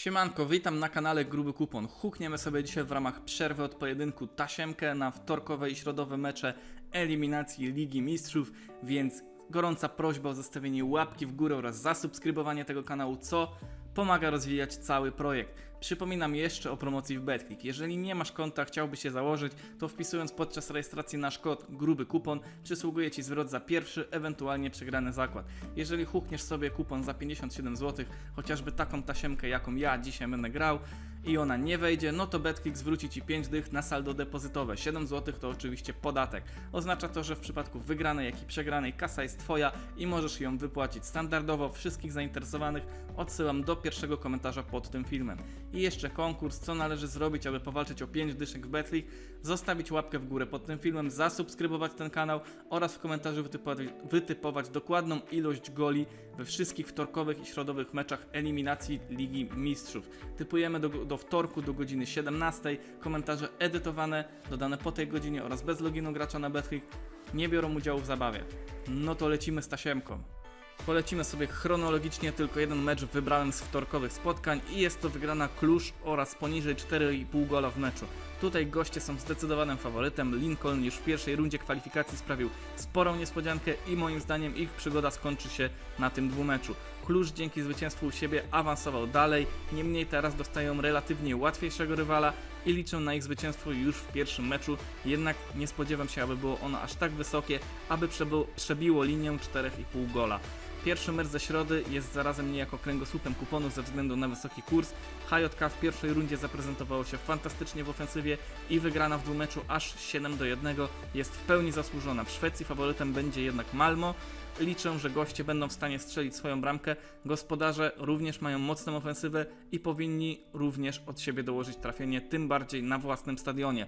Siemanko, witam na kanale Gruby Kupon. Hukniemy sobie dzisiaj w ramach przerwy od pojedynku tasiemkę na wtorkowe i środowe mecze eliminacji Ligi Mistrzów, więc gorąca prośba o zostawienie łapki w górę oraz zasubskrybowanie tego kanału, co pomaga rozwijać cały projekt. Przypominam jeszcze o promocji w BetClick. Jeżeli nie masz konta, chciałbyś się założyć, to wpisując podczas rejestracji nasz kod gruby kupon, przysługuje Ci zwrot za pierwszy, ewentualnie przegrany zakład. Jeżeli hukniesz sobie kupon za 57 zł, chociażby taką tasiemkę, jaką ja dzisiaj będę grał, i ona nie wejdzie, no to BetClick zwróci Ci 5 dych na saldo depozytowe. 7 zł to oczywiście podatek. Oznacza to, że w przypadku wygranej, jak i przegranej kasa jest Twoja i możesz ją wypłacić standardowo. Wszystkich zainteresowanych odsyłam do pierwszego komentarza pod tym filmem. I jeszcze konkurs, co należy zrobić, aby powalczyć o 5 dyszek w zostawić łapkę w górę pod tym filmem, zasubskrybować ten kanał oraz w komentarzu wytypować, wytypować dokładną ilość goli we wszystkich wtorkowych i środowych meczach eliminacji Ligi Mistrzów. Typujemy do, do wtorku do godziny 17, komentarze edytowane, dodane po tej godzinie oraz bez loginu gracza na Betlik nie biorą udziału w zabawie. No to lecimy z tasiemką. Polecimy sobie chronologicznie, tylko jeden mecz wybrałem z wtorkowych spotkań i jest to wygrana Klusz oraz poniżej 4,5 gola w meczu. Tutaj goście są zdecydowanym faworytem. Lincoln już w pierwszej rundzie kwalifikacji sprawił sporą niespodziankę i moim zdaniem ich przygoda skończy się na tym dwumeczu. Klucz dzięki zwycięstwu u siebie awansował dalej, niemniej teraz dostają relatywnie łatwiejszego rywala i liczę na ich zwycięstwo już w pierwszym meczu, jednak nie spodziewam się, aby było ono aż tak wysokie, aby przebiło linię 4,5 gola. Pierwszy mecz ze środy jest zarazem niejako kręgosłupem kuponu ze względu na wysoki kurs. HJK w pierwszej rundzie zaprezentowało się fantastycznie w ofensywie i wygrana w dwumeczu aż 7 do 1 jest w pełni zasłużona. W Szwecji faworytem będzie jednak Malmo. Liczę, że goście będą w stanie strzelić swoją bramkę. Gospodarze również mają mocną ofensywę i powinni również od siebie dołożyć trafienie, tym bardziej na własnym stadionie.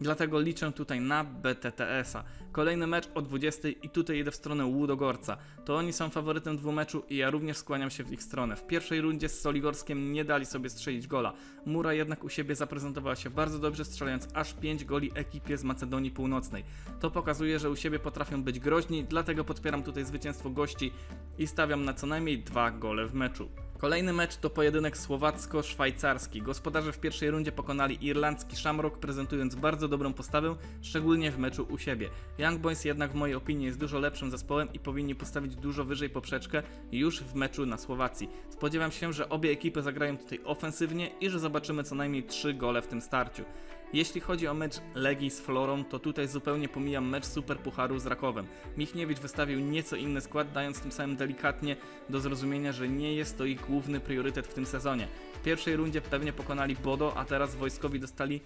Dlatego liczę tutaj na BTTS-a. Kolejny mecz o 20 i tutaj jedę w stronę Łudogorca. To oni są faworytem dwumeczu i ja również skłaniam się w ich stronę. W pierwszej rundzie z Soligorskiem nie dali sobie strzelić gola. Mura jednak u siebie zaprezentowała się bardzo dobrze, strzelając aż 5 goli ekipie z Macedonii Północnej. To pokazuje, że u siebie potrafią być groźni, dlatego podpieram tutaj zwycięstwo gości i stawiam na co najmniej dwa gole w meczu. Kolejny mecz to pojedynek słowacko-szwajcarski. Gospodarze w pierwszej rundzie pokonali irlandzki Shamrock, prezentując bardzo dobrą postawę, szczególnie w meczu u siebie. Young Boys jednak w mojej opinii jest dużo lepszym zespołem i powinni postawić dużo wyżej poprzeczkę już w meczu na Słowacji. Spodziewam się, że obie ekipy zagrają tutaj ofensywnie i że zobaczymy co najmniej 3 gole w tym starciu. Jeśli chodzi o mecz Legii z Florą, to tutaj zupełnie pomijam mecz Super Pucharu z Rakowem. Michniewicz wystawił nieco inny skład, dając tym samym delikatnie do zrozumienia, że nie jest to ich główny priorytet w tym sezonie. W pierwszej rundzie pewnie pokonali Bodo, a teraz wojskowi dostali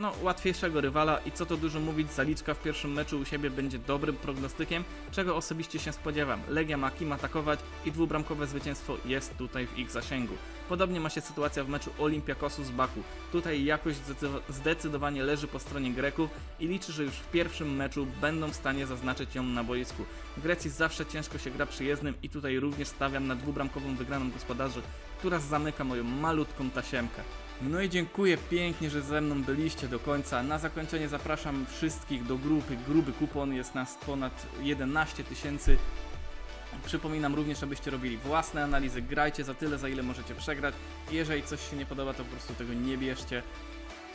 no, łatwiejszego rywala i co to dużo mówić, zaliczka w pierwszym meczu u siebie będzie dobrym prognostykiem, czego osobiście się spodziewam. Legia ma kim atakować i dwubramkowe zwycięstwo jest tutaj w ich zasięgu. Podobnie ma się sytuacja w meczu Olympiakosu z Baku. Tutaj jakość zdecy- zdecydowanie leży po stronie Greków i liczę, że już w pierwszym meczu będą w stanie zaznaczyć ją na boisku. W Grecji zawsze ciężko się gra przyjezdnym i tutaj również stawiam na dwubramkową wygraną gospodarzy, która zamyka moją malutką tasiemkę. No i dziękuję pięknie, że ze mną byliście do końca. Na zakończenie zapraszam wszystkich do grupy Gruby Kupon. Jest nas ponad 11 tysięcy. Przypominam również, abyście robili własne analizy. Grajcie za tyle, za ile możecie przegrać. Jeżeli coś się nie podoba, to po prostu tego nie bierzcie.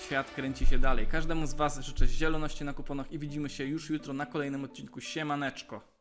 Świat kręci się dalej. Każdemu z Was życzę zieloności na kuponach i widzimy się już jutro na kolejnym odcinku. Siemaneczko.